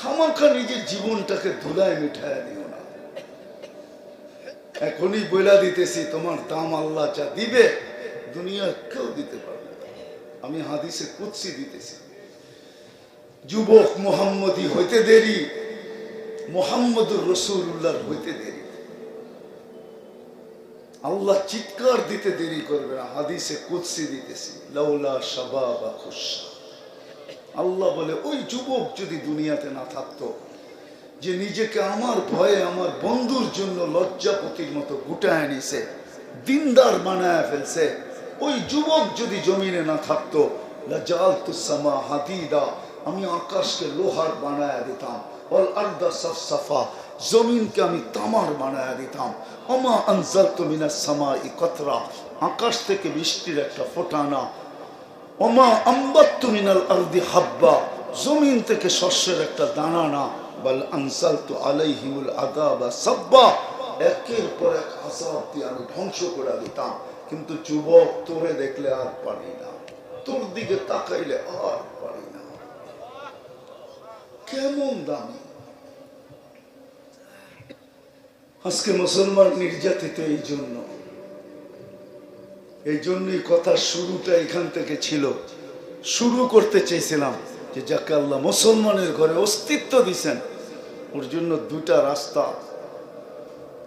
খামাখা নিজের জীবনটাকে ধুলায় মিঠায় দিও না। এখনই বইলা দিতেছি, তোমার দাম আল্লাহ যা দিবে দুনিয়ার কেউ দিতে পারবে আমি হাদিসে কুৎসি দিতেছি। যুবক মোহাম্মদী হইতে দেরি, মোহাম্মদুর রসুল্লাহর হইতে দেরি। আল্লাহ চিৎকার দিতে দেরি করবে না, হাদিসে কুৎসি দিতেছি, লাউলা শাবাবা খুশা আল্লাহ বলে, ওই যুবক যদি দুনিয়াতে না থাকতো, যে নিজেকে আমার ভয়ে আমার বন্ধুর জন্য লজ্জাপতির মতো গুটায় নিছে, দিনদার বানায় ফেলছে, ওই যুবক যদি জমিনে না থাকতো লাজালতুসামা হাদিদা, আমি আকাশকে লোহার বানায় দিতাম অল আর্দা সাফা জমিনকে আমি তামার বানায় দিতাম অমা আনজাল মিনাস সামা ই কতরা, আকাশ থেকে বৃষ্টির একটা ফোটানা ওমা আম্বাত্তু মিনাল আরদি হাব্বা। জমিন থেকে শস্যের একটা দানা না। বল আনসালতু আলাইহিমুল আদাবা সাব্বা। একের পর এক আযাব দিয়ে আমি ধ্বংস করে দিতাম। কিন্তু যুবক, তোরে দেখলে আর পারি না। তোর দিকে তাকাইলে আর পারি না। কেমন দামি। আজকে মুসলমান নির্যাতিত এই জন্য। এই জন্যই কথার শুরুটা এখান থেকে ছিল। শুরু করতে চেয়েছিলাম যে যাকে আল্লাহ মুসলমানের ঘরে অস্তিত্ব দিছেন, ওর জন্য দুটা রাস্তা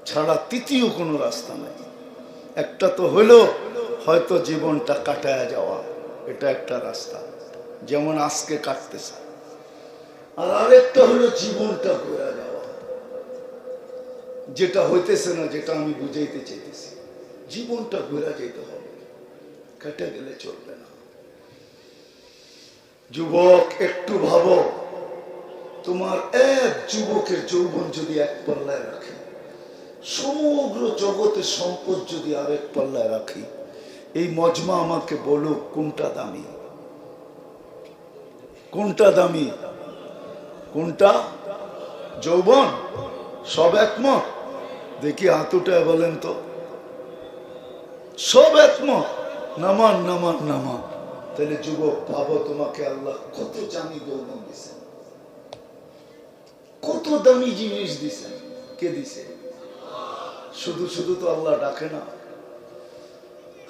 ছাড়া তৃতীয় কোনো রাস্তা নাই। একটা তো হলো হয়তো জীবনটা কাটায় যাওয়া, এটা একটা রাস্তা, যেমন আজকে কাটতেছে। আর আরেকটা হলো জীবনটা ঘুরে যাওয়া। যেটা হইতেছে না, যেটা আমি বুঝাইতে চাইতেছি। জীবনটা ঘুরে যেতে হবে। কেটে গেলে চলবে না। যুবক, একটু ভাবো, তোমার এক যুবকের যৌবন যদি এক পাল্লায় রাখে, সমগ্র জগতের সম্পদ যদি আরেক পাল্লায় রাখি, এই মজমা আমাকে বলো, কোনটা দামি? কোনটা দামি? কোনটা? যৌবন? সব একমত? দেখি হাতুটায় বলেন তো। সব একমত? নামান নামান নামান। তাহলে যুবক, ভাবো তোমাকে আল্লাহ কত দামি যৌবন দিছেন কত দামি জিনিস দিছেন কে দিছে? শুধু শুধু তো আল্লাহ ডাকে না।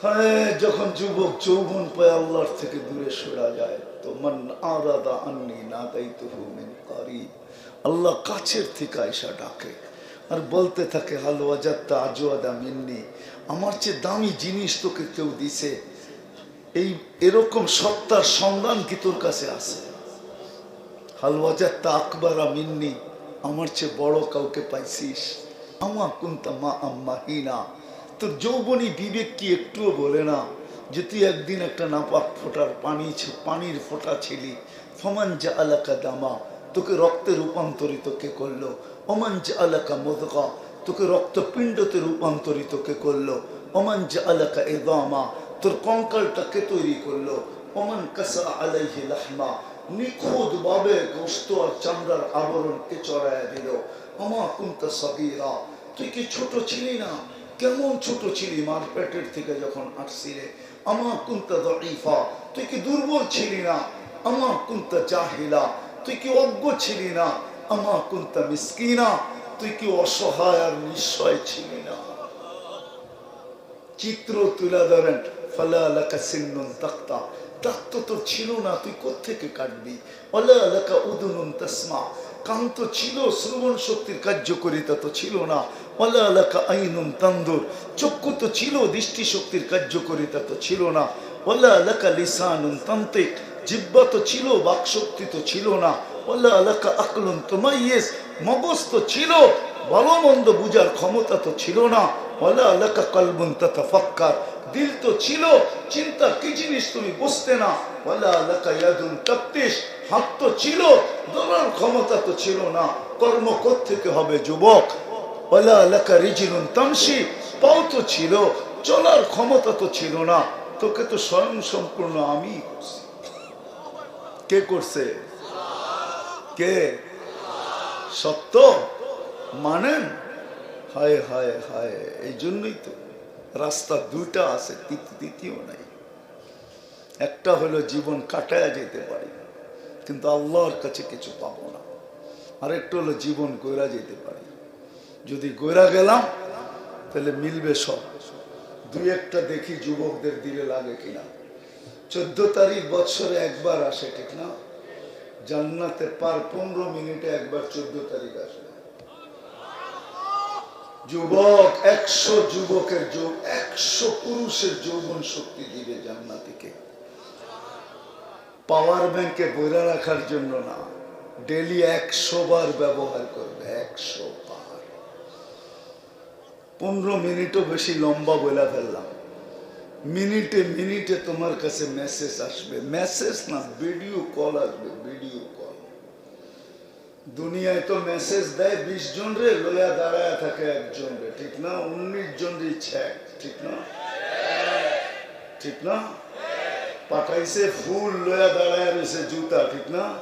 হ্যাঁ যখন যুবক যৌবন পায় আল্লাহর থেকে দূরে সরা যায়, তো মন আরাদা আন্নি না তাই তো আল্লাহ কাছের থেকে আয়সা ডাকে। আর বলতে থাকে হালুয়া যাত্রা আজওয়াদা মিন্নি। আমার চেয়ে দামি জিনিস তোকে কেউ দিছে, এই এরকম সত্তার সন্ধান কি তোর কাছে আছে? হালুয়া যাত্রা আকবরা মিন্নি, আমার চেয়ে বড় কাউকে পাইছিস? আমা কুন্তা মা আম্মা হিনা। তোর যৌবনী বিবেক কি একটুও বলে না যে তুই একদিন একটা নাপাক ফোটার পানি পানির ফোঁটা ছিলি? ফমান যা আলাকা দামা, তোকে রক্তে রূপান্তরিত কে করল? ওমান যা আলাকা মোদকা তোকে রক্তপিণ্ডতে রূপান্তরিত কে করল? ওমান যা আলাকা এদামা তোর কঙ্কালটা কে তৈরি করল। ওমান কাসা আলাইহি লাহমা, নিখুঁত ভাবে গোস্ত আর চামড়ার আবরণ কে চড়াইয়া দিল। আমা কুন্তা সগীরা, তুই কি ছোট ছিলি না? কেমন ছোট ছিলি মার পেটের থেকে যখন আসছিলে? আমা কুন্তা দইফা তুই কি দুর্বল ছিলি না? আমা কুন্তা জাহিলা, তুই কি অজ্ঞ ছিলি না? আমা কুন্তা মিসকিনা তুই কি অসহায় আর নিশ্চয় ছিলি না? চিত্র তুলে ধরেন তাক্তা। তোর ছিল না, তুই কোত্থেকে কাটবি? তাসমা। কান তো ছিল, শ্রবণ শক্তির কার্যকরিতা তো ছিল না। অলা আলাকা আইনুন তান্দুর। চক্ষু তো ছিল, দৃষ্টি শক্তির কার্যকরিতা তো ছিল না। অলা আলাকা লিসানুন তান্ত্রিক। জিব্বা তো ছিল, বাকশক্তি তো ছিল না। ওলা আলাকা আকলুন তোমাইয়েস। মগজ ছিল ভালো মন্দ বুঝার ক্ষমতা তো ছিল না। আলাকা দিল তো ছিল, চিন্তা কি জিনিস তুমি বুঝতে না। ক্ষমতা তো ছিল না। কর্ম হবে যুবক? আলাকা ছিল, চলার ক্ষমতা তো ছিল না। তোকে তো স্বয়ং সম্পূর্ণ আমি কে করছে? কে? সত্য? মানেন? হায় হায় হায়, এই জন্যই তো রাস্তা দুইটা আছে তৃতীয় নাই। একটা হলো জীবন কাটায়া যেতে পারি, কিন্তু আল্লাহর কাছে কিছু পাবো না। আরেকটু হলো জীবন গইরা যেতে পারি। যদি গইরা গেলাম, তাহলে মিলবে সব। দুই একটা দেখি যুবকদের দিলে লাগে কিনা। চোদ্দ তারিখ বছরে একবার আসে, ঠিক না? জান্নাতে পার পনেরো মিনিটে একবার চোদ্দ তারিখ আসে। যুবক, একশো যুবকের যৌ, একশো পুরুষের যৌবন শক্তি দিবে জান্নাতিকে। পাওয়ার ব্যাংকে বইরা রাখার জন্য না ডেলি একশো বার ব্যবহার করবে, একশো বার। পনেরো মিনিটও বেশি লম্বা বলে ফেললাম। মিনিটে মিনিটে তোমার কাছে মেসেজ আসবে। মেসেজ না ভিডিও কল আসবে দুনিয়ায় তো মেসেজ দেয় বিশ জন রে, লইয়া দাঁড়ায় থাকে একজন রে। ঠিক না? উনিশ জন রে ছ্যাক ঠিক না? ঠিক না? পাঠাইছে ফুল, লইয়া দাঁড়ায় রয়েছে জুতা। ঠিক না?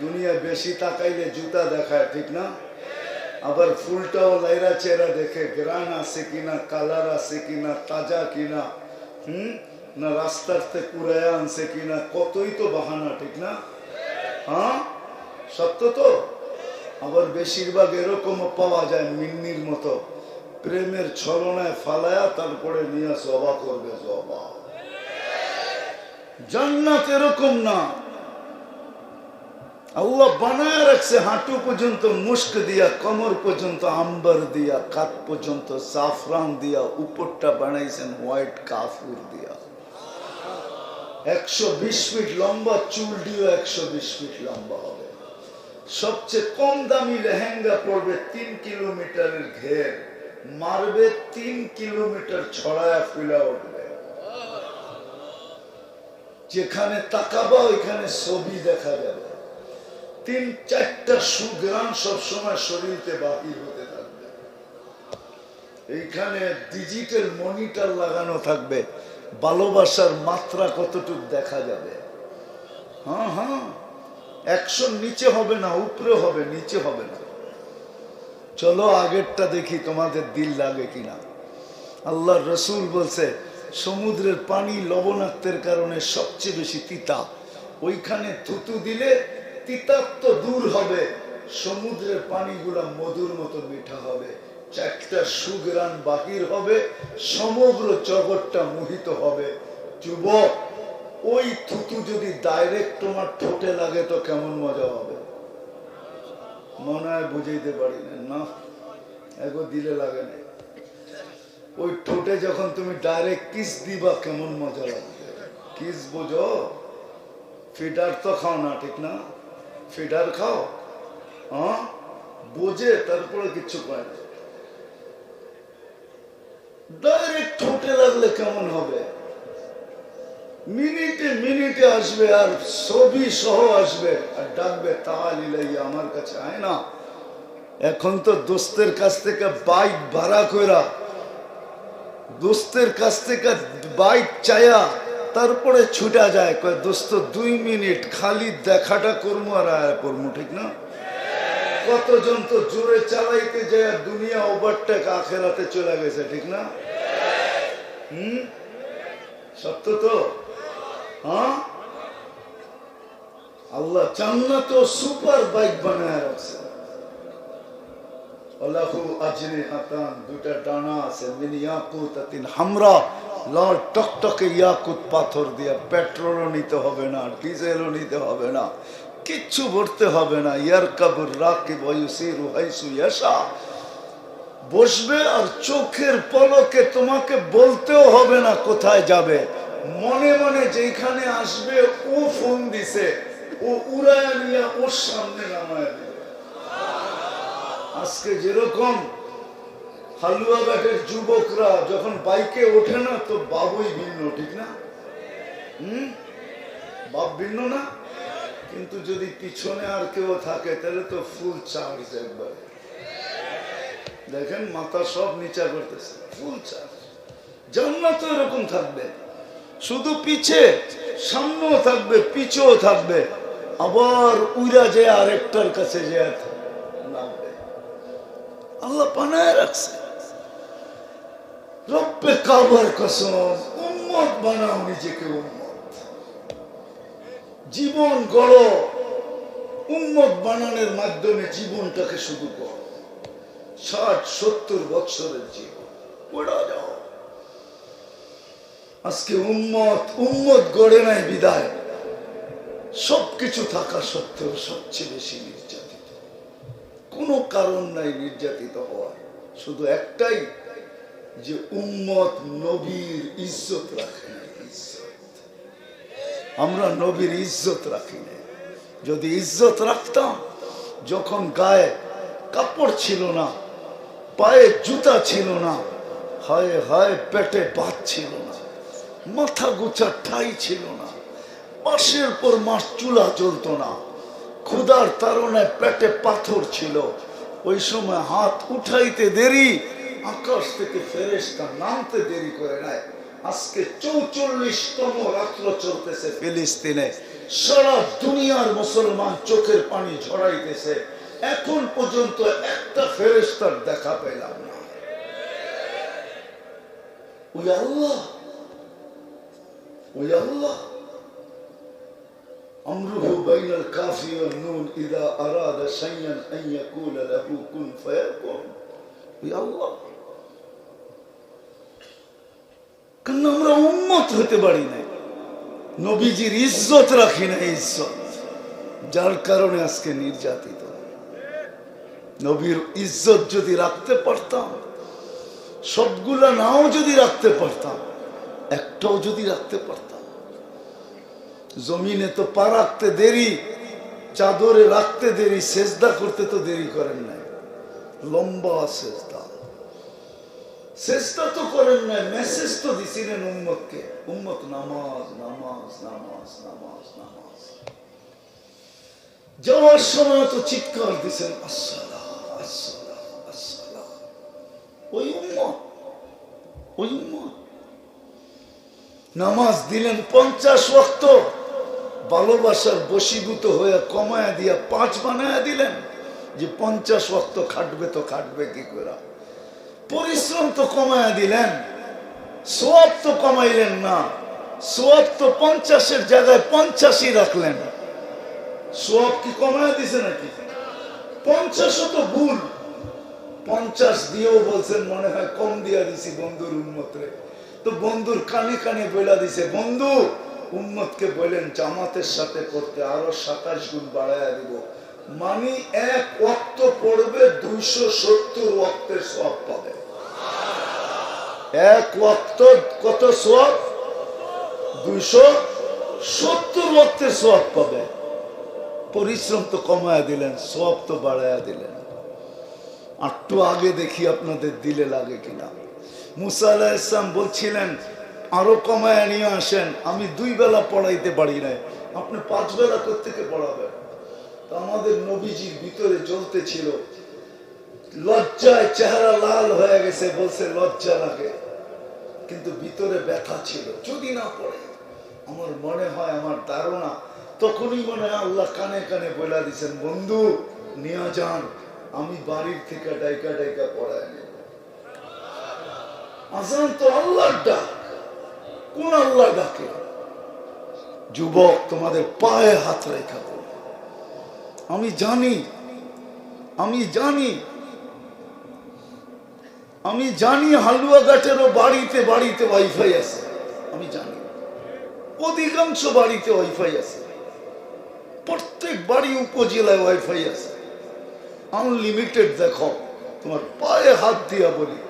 দুনিয়া বেশি তাকাইলে জুতা দেখায়। ঠিক না? আবার ফুলটাও লাইরা চেরা দেখে, গ্রান আছে কিনা, কালার আছে কিনা, তাজা কিনা, হুম? না রাস্তার থেকে কুড়ায় আনছে কিনা, কতই তো বাহানা, ঠিক না? হ্যাঁ? সত্য তো? আবার বেশিরভাগ এরকমও পাওয়া যায় মিন্নির মতো। প্রেমের ছলনায় ফালায়া তারপরে নিয়ে জবা করবে জবা জান্নাত এরকম না। আল্লাহ বানায় রাখছে হাঁটু পর্যন্ত মুস্ক দিয়া, কমর পর্যন্ত আম্বার দিয়া, কাত পর্যন্ত সাফরান দিয়া, উপরটা বানাইছেন হোয়াইট কাফুর দিয়া। একশো বিশ ফিট লম্বা, চুল চুলটিও একশো বিশ ফিট লম্বা হবে। সবচেয়ে কম দামি লেহেঙ্গা পড়বে তিন কিলোমিটারের ঘের, মারবে তিন কিলোমিটার ছড়ায়া ফুলা উঠবে। যেখানে তাকাবা, ওইখানে ছবি দেখা যাবে। তিন, চারটা সুগ্রাম সবসময় শরীরতে বাহির হতে থাকবে। এইখানে ডিজিটাল মনিটর লাগানো থাকবে। ভালোবাসার মাত্রা কতটুকু দেখা যাবে? হ্যাঁ হ্যাঁ। একশো নিচে হবে না, উপরে হবে, নিচে হবে না। চলো আগেরটা দেখি তোমাদের দিল লাগে কিনা। আল্লাহ রসুল বলছে, সমুদ্রের পানি লবণাক্তের কারণে সবচেয়ে বেশি তিতা। ওইখানে থুতু দিলে তিতাত্ম দূর হবে, সমুদ্রের পানিগুলা মধুর মতো মিঠা হবে, চারটা সুগ্রান বাহির হবে, সমগ্র জগৎটা মোহিত হবে। যুবক ওই থুতু যদি ডাইরেক্ট তোমার ঠোঁটে লাগে তো কেমন মজা হবে? মনে হয় বুঝাইতে পারি না। এগো দিলে লাগে না। ওই ঠোঁটে যখন তুমি ডাইরেক্ট কিস দিবা, কেমন মজা লাগবে? কিস বোঝো? ফিডার তো খাও না, ঠিক না? ফিডার খাও? হ্যাঁ? বোঝে তারপরে কিচ্ছু পায় না। ডাইরেক্ট ঠোঁটে লাগলে কেমন হবে? মিনিটে মিনিটে আসবে আর ছবি সহ আসবে। আর ডাকবে, তাহলে আমার কাছে আয় না। এখন তো দোস্তের কাছ থেকে বাইক ভাড়া কইরা, দোস্তের কাছ থেকে বাইক চায়া তারপরে ছুটা যায়। কয়, দোস্ত, দুই মিনিট, খালি দেখাটা করব আর আয়া করব ঠিক না? কতজন তো জোরে চালাইতে যায়, দুনিয়া ওভারটেক আখেরাতে চলে গেছে, ঠিক না? হুম? সত্য তো? হ্যাঁ? আল্লাহ জান্নাত সুপার বাইক বানায় রাখছে। আল্লাহু হাতান দুটা ডানা আছে, মিন ইয়াকুত, তিন হামরা ইয়াকুত পাথর দিয়া পেট্রোলও নিতে হবে না, ডিজেলও নিতে হবে না ভরতে হবে না। ইয়ার কাবুর রাকি বয়সির হাইসু ইয়াশা। বসবে আর চোখের পলকে তোমাকে বলতেও হবে না কোথায় যাবে। মনে মনে যেখানে আসবে, ও ফোন দিছে, ও উড়ায় নিয়ে ওর সামনে নামায় আজকে যেরকম হালুয়া ঘাটের যুবকরা যখন বাইকে ওঠে না, তো বাবুই ভিন্ন, ঠিক না? হুম? বাপ ভিন্ন না? কিন্তু যদি পিছনে আর কেউ থাকে, তাহলে তো ফুল চার্জ একবার। দেখেন, মাথা সব নিচা করতেছে, ফুল চার্জ। জান্নাত এরকম থাকবে। শুধু পিছে, সামনেও থাকবে, পিছেও থাকবে। আবার উইরা যে আরেকটার কাছে যে আল্লাহ পানায় রাখছে। রব্বে কাবার কসম, উম্মত বানাও নিজেকে উম্মত। জীবন গড়ো উন্মত বানানোর মাধ্যমে জীবনটাকে শুরু কর। ষাট, সত্তর বছরের জীবন। ওরা যাও। আজকে উম্মত উম্মত গড়ে নাই বিদায়। সবকিছু থাকা সত্ত্বেও সবচেয়ে বেশি নির্যাতিত। কোনো কারণ নাই নির্যাতিত হওয়ার। শুধু একটাই, যে উম্মত নবীর ইজ্জত রাখে আমরা নবীর ইজ্জত রাখি না যদি ইজ্জত রাখতাম, যখন গায়ে কাপড় ছিল না, পায়ে জুতা ছিল না, হায় হায় পেটে ভাত ছিল না। মাথা গোছা ঠাই ছিল না। মাসের পর মাস চুলা চলতো না। ক্ষুধার তারণায় পেটে পাথর ছিল। ওই সময় হাত উঠাইতে দেরি, আকাশ থেকে ফেরেস্তা নামতে দেরি করে নাই। আজকে চৌচল্লিশতম রাত্র চলতেছে ফিলিস্তিনে। সারা দুনিয়ার মুসলমান চোখের পানি ঝরাইতেছে। এখন পর্যন্ত একটা ফেরেস্তার দেখা পেলাম না। ওই আল্লাহ ওই আল্লাহ أمره بين الكاف والنون إذا أراد شيئا أن يقول له كن فيكون يا الله কেন আমরা উন্মত হতে পারি না নবীজির ইজ্জত রাখি না ইজ্জত যার কারণে আজকে নির্যাতিত নবীর ইজ্জত যদি রাখতে পারতাম সবগুলা নাও যদি রাখতে পারতাম একটাও যদি রাখতে পারতাম। জমিনে তো পা রাখতে দেরি, চাদরে রাখতে দেরি, সেজদা করতে তো দেরি করেন নাই। লম্বা সেজদা। চেষ্টা তো করেন নাই মেসেজ তো দিছিলেন উম্মতকে। উম্মত, নামাজ নামাজ নামাজ নামাজ নামাজ। যাওয়ার সময় তো চিৎকার দিছেন, আসসালাম আসসালাম আসসালাম। ওই উম্মত ওই উম্মত। নামাজ দিলেন পঞ্চাশ ওয়াক্ত। ভালোবাসার বশীভূত হয়ে কমায়া দিয়া পাঁচ বানায়া দিলেন। যে পঞ্চাশ ওয়াক্ত খাটবে তো খাটবে কি করে? পরিশ্রম তো কমায়া দিলেন। সোয়াব তো কমাইলেন না। সোয়াব তো পঞ্চাশের জায়গায় পঞ্চাশই রাখলেন। সোয়াব কি কমায়া দিছে নাকি? পঞ্চাশও তো ভুল। পঞ্চাশ দিয়েও বলছেন, মনে হয় কম দিয়া দিছি বন্ধুর উন্মতরে তো বন্ধুর কানে কানে বইলা দিছে, বন্ধু, উম্মতকে বললেন জামাতের সাথে করতে আরও সাতাশ গুণ বাড়াইয়া দিব। মানি এক ওয়াক্ত পড়বে দুইশো সত্তর ওয়াক্তের সব পাবে। এক ওয়াক্ত কত সব দুইশো সত্তর ওয়াক্তের সব পাবে। পরিশ্রম তো কমায়া দিলেন সব তো বাড়াইয়া দিলেন। একটু আগে দেখি আপনাদের দিলে লাগে কিনা। মুসা বলছিলেন, আরও কমায় নিয়ে আসেন, আমি দুই বেলা পড়াইতে পারি নাই। আপনি পাঁচ বেলা থেকে পড়াবেন? আমাদের নবীজির ভিতরে জ্বলতে ছিল লজ্জায় চেহারা লাল হয়ে গেছে, বলছে, লজ্জা লাগে। কিন্তু ভিতরে ব্যথা ছিল। যদি না পড়ে, আমার মনে হয়, আমার ধারণা, তখনই মনে হয় আল্লাহ কানে কানে বলে দিচ্ছেন বন্ধু, নিয়ে যান, আমি বাড়ির থেকে ডাইকা ডাইকা পড়ায় আজান তো আল্লাহর ডাক। কোন আল্লাহ ডাকে? যুবক, তোমাদের পায়ে হাত রেখা। আমি জানি আমি জানি আমি জানি হালুয়া গাছেরও বাড়িতে বাড়িতে ওয়াইফাই আছে। আমি জানি। অধিকাংশ বাড়িতে ওয়াইফাই আছে। প্রত্যেক বাড়ি উপজেলায় ওয়াইফাই আছে। আনলিমিটেড দেখো, তোমার পায়ে হাত দিয়া বলি।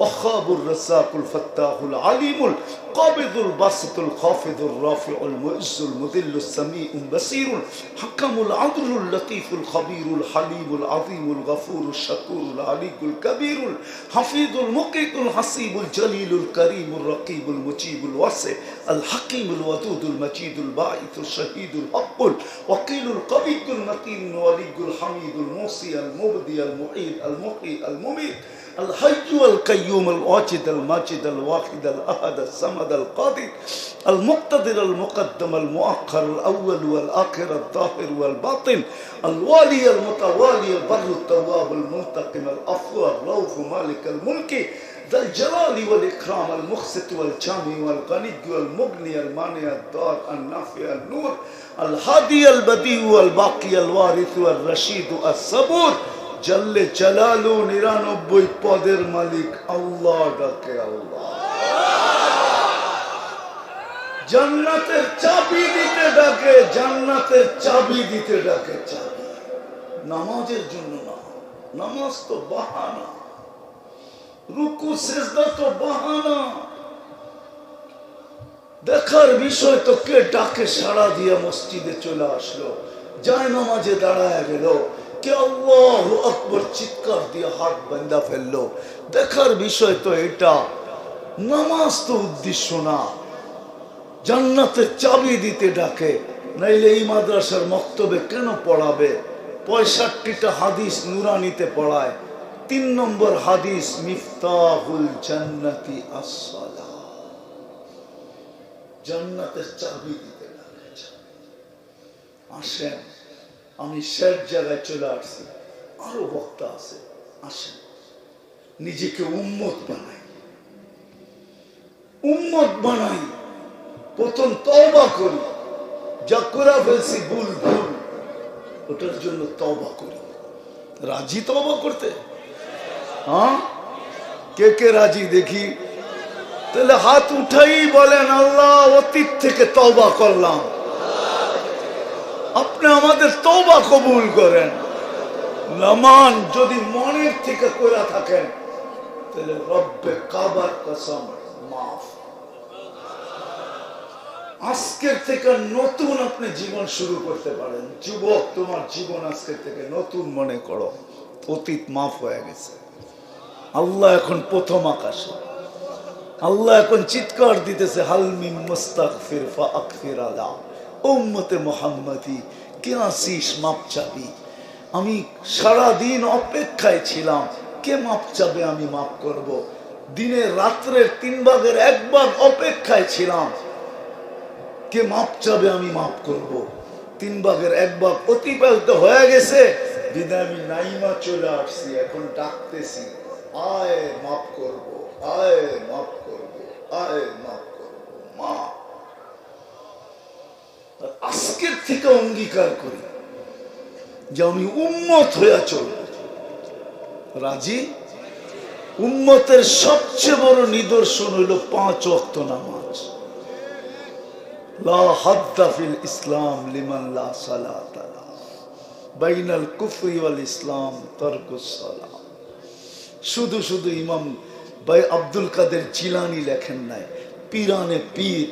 الوهاب الرزاق الفتاح العليم القابض الباسط الخافض الرافع المعز المذل السميع البصير الحكم العدل اللطيف الخبير الحليم العظيم الغفور الشكور العلي الكبير الحفيظ المقيت الحسيب الجليل الكريم الرقيب المجيب الواسع الحكيم الودود المجيد الباعث الشهيد الحق الوكيل القوي المتين الولي الحميد الموصي المبدي المعيد المحيي المميت الحي القيوم الواجد الماجد الواحد الأحد الصمد القادر المقتدر المقدم المؤخر الأول والآخر الظاهر والباطن الوالي المتوالي البر التواب المنتقم الأفو الرؤوف مالك الملك ذا الجلال والإكرام المقسط والجامع والغني والمغني المانع الدار النافع النور الهادي البديع والباقي الوارث والرشيد الصبور জল্লে চালালু নিরানব্বই পদের মালিক আল্লাহ ডাকে আল্লাহ। জান্নাতের চাবি দিতে ডাকে, জান্নাতের চাবি দিতে ডাকে চাবি। নামাজের জন্য না, নামাজ তো বাহানা। রুকু, সেজদা তো বাহানা। দেখার বিষয় তো কে ডাকে সাড়া দিয়ে মসজিদে চলে আসলো যায় নামাজে দাঁড়ায় গেল। জান্নাতের চাবি দিতে ডাকে, নাইলে এই মাদ্রাসার মক্তবে কেন পড়াবে? পঁয়ষট্টিটা হাদিস নুরানিতে পড়ায়, তিন নম্বর হাদিস, মিফতাহুল জান্নাতি জান্নাতের চাবি দিতে আসেন। আমি শেষ জায়গায় চলে আসছি। আরও বক্তা আছে, আসেন। নিজেকে উম্মত বানাই। উম্মত বানাই। প্রথম তওবা করি। যা করে ফেলছি ভুল ভুল, ওটার জন্য তবা করি। রাজি তওবা করতে? হ্যাঁ? কে কে রাজি দেখি? তাহলে হাত উঠাই বলেন, আল্লাহ অতীত থেকে তবা করলাম। আপনি আমাদের তওবা কবুল করেন। নামান যদি মনের থেকে করে থাকেন, তাহলে রব্বে কাবার কসম মাফ। আজকের থেকে নতুন আপনি জীবন শুরু করতে পারেন। যুবক, তোমার জীবন আজকের থেকে নতুন মনে করো। অতীত মাফ হয়ে গেছে। আল্লাহ এখন প্রথম আকাশে। আল্লাহ এখন চিৎকার দিতেছে হালমি মুস্তাক ফিরফা আকফির আলা উম্মতে মোহাম্মদি, কে আসিস মাপ চাবি আমি সারাদিন অপেক্ষায় ছিলাম, কে মাপ চাবে আমি মাপ করব। দিনে রাত্রের তিন ভাগের এক ভাগ অপেক্ষায় ছিলাম, কে মাপ চাবে আমি মাপ করব। তিন ভাগের এক ভাগ অতিবাহিত হয়ে গেছে, বিদায় আমি নাইমা চলে আসছি, এখন ডাকতেছি, আয় মাপ করব, আয় মাপ করব, আয় মাপ করব, মা আজকের থেকে অঙ্গীকার করি যে আমি উন্মত হইয়া চলব রাজি? উম্মতের সবচেয়ে বড় নিদর্শন হইল পাঁচ অক্ত নামাজ। ইসলাম ইসলাম শুধু শুধু ইমাম ভাই আব্দুল কাদের জিলানি লেখেন নাই, পীরানে পীর,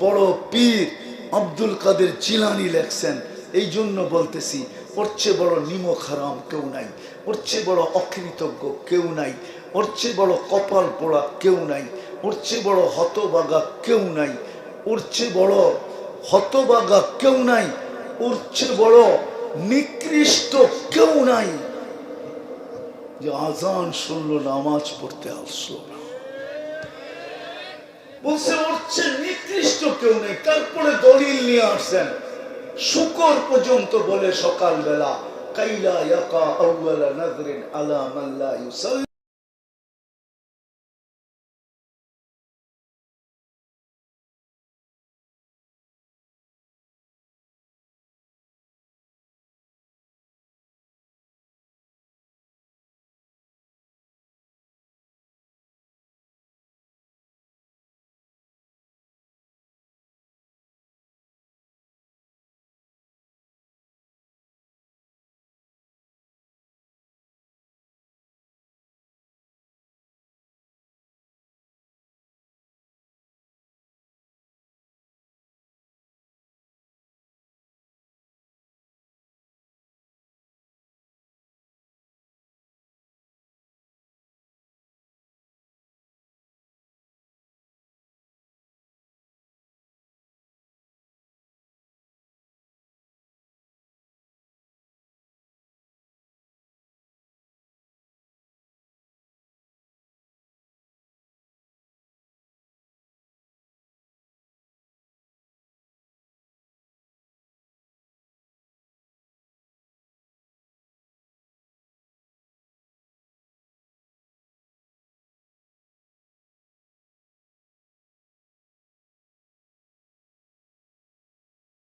বড় পীর আব্দুল কাদের জিলানি লেখছেন, এই জন্য বলতেছি, ওর চেয়ে বড় নিমক হারাম কেউ নাই, ওর চেয়ে বড় অকৃতজ্ঞ কেউ নাই, ওর চেয়ে বড় কপাল পোড়া কেউ নাই, ওর চেয়ে বড় হতবাগা কেউ নাই, ওর চেয়ে বড় হতবাগা কেউ নাই, ওর চেয়ে বড় নিকৃষ্ট কেউ নাই। যে আজান শুনলো, নামাজ পড়তে আসলো। বলছে হচ্ছে নিকৃষ্ট কেউ নেই। তারপরে দলিল নিয়ে আসছেন। শুকর পর্যন্ত বলে সকালবেলা, কাইলা ইয়াকা আউয়ালা নাজরিন আলা মান লা ইউসাল্লি।